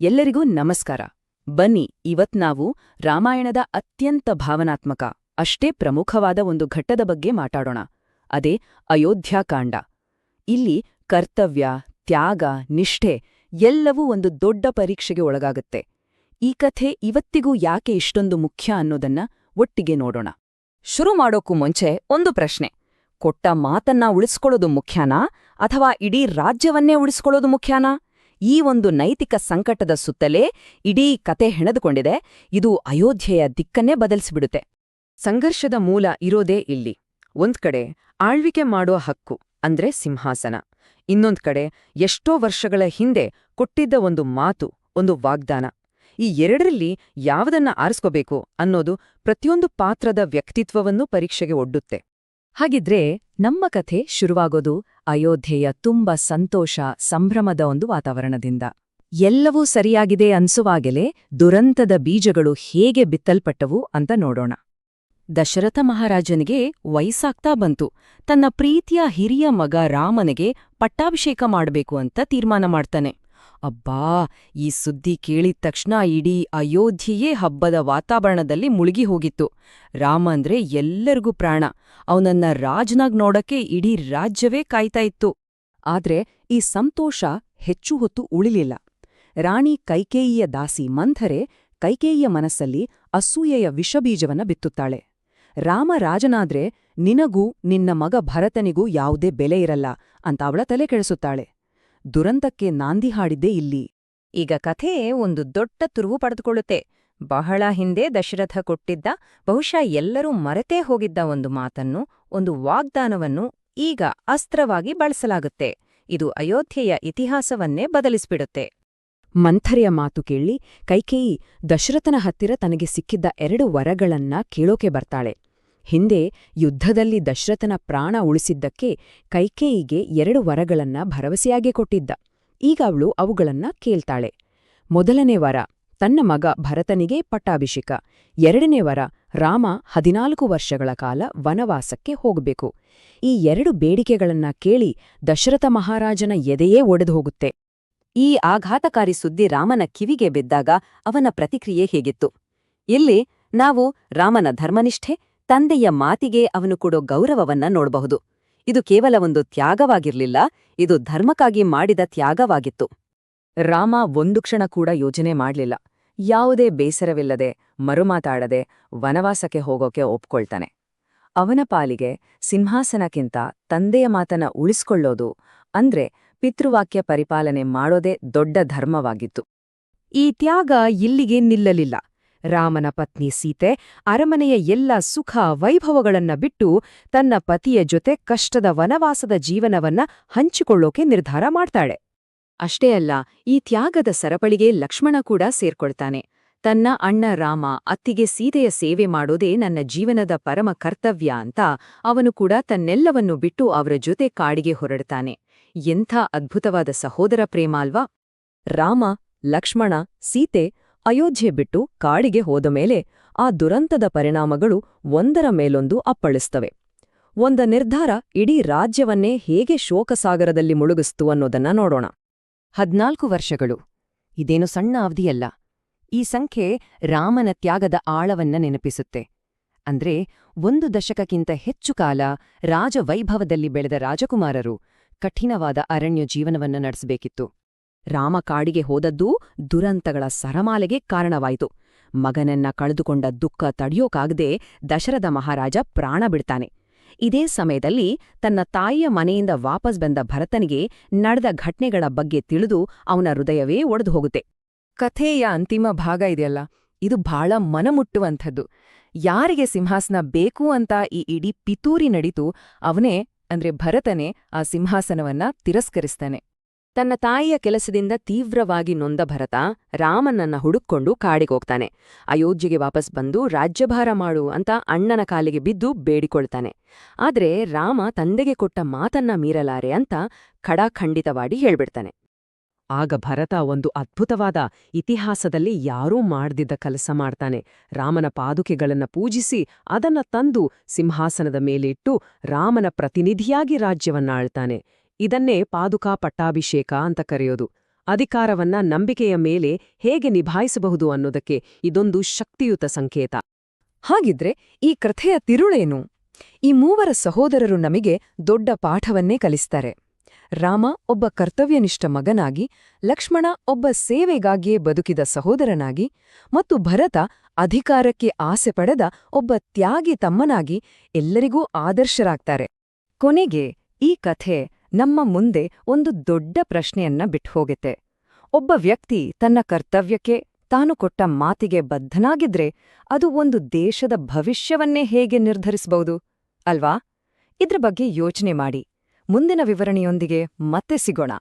ಎಲ್ಲರಿಗೂ ನಮಸ್ಕಾರ. ಬನ್ನಿ, ಇವತ್ ನಾವು ರಾಮಾಯಣದ ಅತ್ಯಂತ ಭಾವನಾತ್ಮಕ, ಅಷ್ಟೇ ಪ್ರಮುಖವಾದ ಒಂದು ಘಟ್ಟದ ಬಗ್ಗೆ ಮಾತಾಡೋಣ. ಅದೇ ಅಯೋಧ್ಯಾಕಾಂಡ ಇಲ್ಲಿ ಕರ್ತವ್ಯ, ತ್ಯಾಗ, ನಿಷ್ಠೆ ಎಲ್ಲವೂ ಒಂದು ದೊಡ್ಡ ಪರೀಕ್ಷೆಗೆ ಒಳಗಾಗುತ್ತೆ. ಈ ಕಥೆ ಇವತ್ತಿಗೂ ಯಾಕೆ ಇಷ್ಟೊಂದು ಮುಖ್ಯ ಅನ್ನೋದನ್ನ ಒಟ್ಟಿಗೆ ನೋಡೋಣ. ಶುರು ಮಾಡೋಕ್ಕೂ ಮುಂಚೆ ಒಂದು ಪ್ರಶ್ನೆ. ಕೊಟ್ಟ ಮಾತನ್ನ ಉಳಿಸ್ಕೊಳ್ಳೋದು ಮುಖ್ಯನಾ ಅಥವಾ ಇಡೀ ರಾಜ್ಯವನ್ನೇ ಉಳಿಸ್ಕೊಳ್ಳೋದು ಮುಖ್ಯನಾ? ಈ ಒಂದು ನೈತಿಕ ಸಂಕಟದ ಸುತ್ತಲೇ ಇಡೀ ಕತೆ ಹೆಣೆದುಕೊಂಡಿದೆ. ಇದು ಅಯೋಧ್ಯೆಯ ದಿಕ್ಕನ್ನೇ ಬದಲಿಸಿಬಿಡುತ್ತೆ. ಸಂಘರ್ಷದ ಮೂಲ ಇರೋದೇ ಇಲ್ಲಿ. ಒಂದ್ ಕಡೆ ಆಳ್ವಿಕೆ ಮಾಡುವ ಹಕ್ಕು ಅಂದ್ರೆ ಸಿಂಹಾಸನ. ಇನ್ನೊಂದ್ ಕಡೆ ಎಷ್ಟೋ ವರ್ಷಗಳ ಹಿಂದೆ ಕೊಟ್ಟಿದ್ದ ಒಂದು ಮಾತು, ಒಂದು ವಾಗ್ದಾನ. ಈ ಎರಡರಲ್ಲಿ ಯಾವುದನ್ನ ಆರಿಸ್ಕೋಬೇಕು ಅನ್ನೋದು ಪ್ರತಿಯೊಂದು ಪಾತ್ರದ ವ್ಯಕ್ತಿತ್ವವನ್ನು ಪರೀಕ್ಷೆಗೆ ಒಡ್ಡುತ್ತೆ. ಹಾಗಿದ್ರೆ ನಮ್ಮ ಕಥೆ ಶುರುವಾಗೋದು ಅಯೋಧ್ಯೆಯ ತುಂಬ ಸಂತೋಷ, ಸಂಭ್ರಮದ ಒಂದು ವಾತಾವರಣದಿಂದ. ಎಲ್ಲವೂ ಸರಿಯಾಗಿದೆ ಅನ್ಸುವಾಗಲೇ ದುರಂತದ ಬೀಜಗಳು ಹೇಗೆ ಬಿತ್ತಲ್ಪಟ್ಟವು ಅಂತ ನೋಡೋಣ. ದಶರಥ ಮಹಾರಾಜನಿಗೆ ವಯಸ್ಸಾಗ್ತಾ ಬಂತು. ತನ್ನ ಪ್ರೀತಿಯ ಹಿರಿಯ ಮಗ ರಾಮನಿಗೆ ಪಟ್ಟಾಭಿಷೇಕ ಮಾಡಬೇಕು ಅಂತ ತೀರ್ಮಾನ ಮಾಡ್ತಾನೆ. ಅಬ್ಬಾ, ಈ ಸುದ್ದಿ ಕೇಳಿದ ತಕ್ಷಣ ಇಡೀ ಅಯೋಧ್ಯೆಯೇ ಹಬ್ಬದ ವಾತಾವರಣದಲ್ಲಿ ಮುಳುಗಿ ಹೋಗಿತ್ತು. ರಾಮ ಅಂದ್ರೆ ಎಲ್ಲರಿಗೂ ಪ್ರಾಣ. ಅವನನ್ನ ರಾಜನಾಗ್ ನೋಡಕ್ಕೆ ಇಡೀ ರಾಜ್ಯವೇ ಕಾಯ್ತಾ ಇತ್ತು. ಆದ್ರೆ ಈ ಸಂತೋಷ ಹೆಚ್ಚು ಹೊತ್ತು ಉಳಿಲಿಲ್ಲ. ರಾಣಿ ಕೈಕೇಯಿಯ ದಾಸಿ ಮಂಥರೆ ಕೈಕೇಯಿಯ ಮನಸ್ಸಲ್ಲಿ ಅಸೂಯೆಯ ವಿಷಬೀಜವನ್ನ ಬಿತ್ತುತ್ತಾಳೆ. ರಾಮ ರಾಜನಾದ್ರೆ, ನಿನಗೂ ನಿನ್ನ ಮಗ ಭರತನಿಗೂ ಯಾವುದೇ ಬೆಲೆ ಇರಲ್ಲ ಅಂತ ಅವಳ ತಲೆ ಕೆಡಿಸುತ್ತಾಳೆ. ದುರಂತಕ್ಕೆ ನಾಂದಿ ಹಾಡಿದ್ದೇ ಇಲ್ಲಿ. ಈಗ ಕಥೆ ಒಂದು ದೊಡ್ಡ ತುರುವು ಪಡೆದುಕೊಳ್ಳುತ್ತೆ. ಬಹಳ ಹಿಂದೆ ದಶರಥ ಕೊಟ್ಟಿದ್ದ, ಬಹುಶಃ ಎಲ್ಲರೂ ಮರೆತೇ ಹೋಗಿದ್ದ ಒಂದು ಮಾತನ್ನು, ಒಂದು ವಾಗ್ದಾನವನ್ನು ಈಗ ಅಸ್ತ್ರವಾಗಿ ಬಳಸಲಾಗುತ್ತೆ. ಇದು ಅಯೋಧ್ಯೆಯ ಇತಿಹಾಸವನ್ನೇ ಬದಲಿಸ್ಬಿಡುತ್ತೆ. ಮಂಥರೆಯ ಮಾತು ಕೇಳಿ, ಕೈಕೇಯಿ, ದಶರಥನ ಹತ್ತಿರ ತನಗೆ ಸಿಕ್ಕಿದ್ದ ಎರಡು ವರಗಳನ್ನ ಕೇಳೋಕೆ ಬರ್ತಾಳೆ. ಹಿಂದೆ ಯುದ್ಧದಲ್ಲಿ ದಶರಥನ ಪ್ರಾಣ ಉಳಿಸಿದ್ದಕ್ಕೆ ಕೈಕೇಯಿಗೆ ಎರಡು ವರಗಳನ್ನ ಭರವಸೆಯಾಗೆ ಕೊಟ್ಟಿದ್ದ. ಈಗ ಅವಳು ಅವುಗಳನ್ನ ಕೇಳ್ತಾಳೆ. ಮೊದಲನೇ ವರ, ತನ್ನ ಮಗ ಭರತನಿಗೆ ಪಟ್ಟಾಭಿಷೇಕ. ಎರಡನೇ ವರ, ರಾಮ ಹದಿನಾಲ್ಕು ವರ್ಷಗಳ ಕಾಲ ವನವಾಸಕ್ಕೆ ಹೋಗಬೇಕು. ಈ ಎರಡು ಬೇಡಿಕೆಗಳನ್ನ ಕೇಳಿ ದಶರಥ ಮಹಾರಾಜನ ಎದೆಯೇ ಒಡೆದು ಹೋಗುತ್ತೆ ಈ ಆಘಾತಕಾರಿ ಸುದ್ದಿ ರಾಮನ ಕಿವಿಗೆ ಬಿದ್ದಾಗ ಅವನ ಪ್ರತಿಕ್ರಿಯೆ ಹೇಗಿತ್ತು? ಇಲ್ಲಿ ನಾವು ರಾಮನ ಧರ್ಮನಿಷ್ಠೆ ತಂದೆಯ ಮಾತಿಗೆ ಅವನು ಕೊಡೋ ಗೌರವವನ್ನ ನೋಡಬಹುದು. ಇದು ಕೇವಲ ಒಂದು ತ್ಯಾಗವಾಗಿರ್ಲಿಲ್ಲ, ಇದು ಧರ್ಮಕ್ಕಾಗಿ ಮಾಡಿದ ತ್ಯಾಗವಾಗಿತ್ತು. ರಾಮ ಒಂದು ಕ್ಷಣ ಕೂಡ ಯೋಜನೆ ಮಾಡಲಿಲ್ಲ. ಯಾವುದೇ ಬೇಸರವಿಲ್ಲದೆ, ಮರುಮಾತಾಡದೆ ವನವಾಸಕ್ಕೆ ಹೋಗೋಕೆ ಒಪ್ಕೊಳ್ತಾನೆ. ಅವನ ಪಾಲಿಗೆ ಸಿಂಹಾಸನಕ್ಕಿಂತ ತಂದೆಯ ಮಾತನ್ನ ಉಳಿಸ್ಕೊಳ್ಳೋದು ಅಂದ್ರೆ ಪಿತೃವಾಕ್ಯ ಪರಿಪಾಲನೆ ಮಾಡೋದೇ ದೊಡ್ಡ ಧರ್ಮವಾಗಿತ್ತು. ಈ ತ್ಯಾಗ ಇಲ್ಲಿಗೆ ನಿಲ್ಲಲಿಲ್ಲ. ರಾಮನ ಪತ್ನಿ ಸೀತೆ ಅರಮನೆಯ ಎಲ್ಲ ಸುಖ ವೈಭವಗಳನ್ನ ಬಿಟ್ಟು ತನ್ನ ಪತಿಯ ಜೊತೆ ಕಷ್ಟದ ವನವಾಸದ ಜೀವನವನ್ನ ಹಂಚಿಕೊಳ್ಳೋಕೆ ನಿರ್ಧಾರ ಮಾಡ್ತಾಳೆ. ಅಷ್ಟೇ ಅಲ್ಲ, ಈ ತ್ಯಾಗದ ಸರಪಳಿಗೆ ಲಕ್ಷ್ಮಣ ಕೂಡ ಸೇರ್ಕೊಳ್ತಾನೆ. ತನ್ನ ಅಣ್ಣ ರಾಮ ಅತ್ತಿಗೆ ಸೀತೆಯ ಸೇವೆ ಮಾಡೋದೇ ನನ್ನ ಜೀವನದ ಪರಮ ಕರ್ತವ್ಯ ಅಂತ ಅವನು ಕೂಡ ತನ್ನೆಲ್ಲವನ್ನು ಬಿಟ್ಟು ಅವರ ಜೊತೆ ಕಾಡಿಗೆ ಹೊರಡ್ತಾನೆ. ಎಂಥ ಅದ್ಭುತವಾದ ಸಹೋದರ ಪ್ರೇಮ ಅಲ್ವಾ ರಾಮ, ಲಕ್ಷ್ಮಣ, ಸೀತೆ ಅಯೋಧ್ಯೆ ಬಿಟ್ಟು ಕಾಡಿಗೆ ಹೋದ ಮೇಲೆ ಆ ದುರಂತದ ಪರಿಣಾಮಗಳು ಒಂದರ ಮೇಲೊಂದು ಅಪ್ಪಳಿಸ್ತವೆ. ಒಂದ ನಿರ್ಧಾರ ಇಡೀ ರಾಜ್ಯವನ್ನೇ ಹೇಗೆ ಶೋಕಸಾಗರದಲ್ಲಿ ಮುಳುಗಿಸ್ತು ಅನ್ನೋದನ್ನ ನೋಡೋಣ. ಹದ್ನಾಲ್ಕು ವರ್ಷಗಳು. ಇದೇನು ಸಣ್ಣ ಅವಧಿಯಲ್ಲ. ಈ ಸಂಖ್ಯೆ ರಾಮನ ತ್ಯಾಗದ ಆಳವನ್ನ ನೆನಪಿಸುತ್ತೆ. ಅಂದ್ರೆ ಒಂದು ದಶಕಕ್ಕಿಂತ ಹೆಚ್ಚು ಕಾಲ ರಾಜವೈಭವದಲ್ಲಿ ಬೆಳೆದ ರಾಜಕುಮಾರರು ಕಠಿಣವಾದ ಅರಣ್ಯ ಜೀವನವನ್ನ ನಡೆಸಬೇಕಿತ್ತು. ರಾಮ ಕಾಡಿಗೆ ಹೋದದ್ದೂ ದುರಂತಗಳ ಸರಮಾಲೆಗೆ ಕಾರಣವಾಯಿತು. ಮಗನನ್ನ ಕಳೆದುಕೊಂಡ ದುಃಖ ತಡೆಯೋಕಾಗದೆ ದಶರಥ ಮಹಾರಾಜ ಪ್ರಾಣ ಬಿಡ್ತಾನೆ. ಇದೇ ಸಮಯದಲ್ಲಿ ತನ್ನ ತಾಯಿಯ ಮನೆಯಿಂದ ವಾಪಸ್ ಬಂದ ಭರತನಿಗೆ ನಡೆದ ಘಟನೆಗಳ ಬಗ್ಗೆ ತಿಳಿದು ಅವನ ಹೃದಯವೇ ಒಡೆದು ಹೋಗುತ್ತೆ. ಕಥೆಯ ಅಂತಿಮ ಭಾಗ ಇದೆಯಲ್ಲ. ಇದು ಬಹಳ ಮನಮುಟ್ಟುವಂಥದ್ದು. ಯಾರಿಗೆ ಸಿಂಹಾಸನ ಬೇಕು ಅಂತ ಈ ಇಡೀ ಪಿತೂರಿ ನಡೀತು, ಅವನೇ ಅಂದ್ರೆ ಭರತನೇ ಆ ಸಿಂಹಾಸನವನ್ನ ತಿರಸ್ಕರಿಸ್ತಾನೆ. ತನ್ನ ತಾಯಿಯ ಕೆಲಸದಿಂದ ತೀವ್ರವಾಗಿ ನೊಂದ ಭರತ ರಾಮನನ್ನ ಹುಡುಕೊಂಡು ಕಾಡಿಗೋಗ್ತಾನೆ. ಅಯೋಧ್ಯೆಗೆ ವಾಪಸ್ ಬಂದು ರಾಜ್ಯಭಾರ ಮಾಡು ಅಂತ ಅಣ್ಣನ ಕಾಲಿಗೆ ಬಿದ್ದು ಬೇಡಿಕೊಳ್ತಾನೆ. ಆದರೆ ರಾಮ ತಂದೆಗೆ ಕೊಟ್ಟ ಮಾತನ್ನ ಮೀರಲಾರೆ ಅಂತ ಖಡಾಖಂಡಿತವಾಡಿ ಹೇಳ್ಬಿಡ್ತಾನೆ. ಆಗ ಭರತ ಒಂದು ಅದ್ಭುತವಾದ ಇತಿಹಾಸದಲ್ಲಿ ಯಾರೂ ಮಾಡ್ದಿದ್ದ ಕೆಲಸ ಮಾಡ್ತಾನೆ. ರಾಮನ ಪಾದುಕೆಗಳನ್ನ ಪೂಜಿಸಿ ಅದನ್ನ ತಂದು ಸಿಂಹಾಸನದ ಮೇಲಿಟ್ಟು ರಾಮನ ಪ್ರತಿನಿಧಿಯಾಗಿ ರಾಜ್ಯವನ್ನ ಆಳ್ತಾನೆ ಇದನ್ನೇ ಪಾದುಕಾ ಪಟ್ಟಾಭಿಷೇಕ ಅಂತ ಕರೆಯೋದು. ಅಧಿಕಾರವನ್ನ ನಂಬಿಕೆಯ ಮೇಲೆ ಹೇಗೆ ನಿಭಾಯಿಸಬಹುದು ಅನ್ನೋದಕ್ಕೆ ಇದೊಂದು ಶಕ್ತಿಯುತ ಸಂಕೇತ. ಹಾಗಿದ್ರೆ ಈ ಕಥೆಯ ತಿರುಳೇನು? ಈ ಮೂವರ ಸಹೋದರರು ನಮಗೆ ದೊಡ್ಡ ಪಾಠವನ್ನೇ ಕಲಿಸ್ತಾರೆ. ರಾಮ ಒಬ್ಬ ಕರ್ತವ್ಯನಿಷ್ಠ ಮಗನಾಗಿ, ಲಕ್ಷ್ಮಣ ಒಬ್ಬ ಸೇವೆಗಾಗಿಯೇ ಬದುಕಿದ ಸಹೋದರನಾಗಿ ಮತ್ತು ಭರತ ಅಧಿಕಾರಕ್ಕೆ ಆಸೆ ಪಡೆದ ಒಬ್ಬ ತ್ಯಾಗಿ ತಮ್ಮನಾಗಿ ಎಲ್ಲರಿಗೂ ಆದರ್ಶರಾಗ್ತಾರೆ. ಕೊನೆಗೆ ಈ ಕಥೆ ನಮ್ಮ ಮುಂದೆ ಒಂದು ದೊಡ್ಡ ಪ್ರಶ್ನೆಯನ್ನ ಬಿಟ್ಹೋಗುತ್ತೆ ಒಬ್ಬ ವ್ಯಕ್ತಿ ತನ್ನ ಕರ್ತವ್ಯಕ್ಕೆ ತಾನು ಕೊಟ್ಟ ಮಾತಿಗೆ ಬದ್ಧನಾಗಿದ್ರೆ ಅದು ಒಂದು ದೇಶದ ಭವಿಷ್ಯವನ್ನೇ ಹೇಗೆ ನಿರ್ಧರಿಸಬಹುದು ಅಲ್ವಾ? ಇದ್ರ ಬಗ್ಗೆ ಯೋಚನೆ ಮಾಡಿ. ಮುಂದಿನ ವಿವರಣೆಯೊಂದಿಗೆ ಮತ್ತೆ ಸಿಗೋಣ.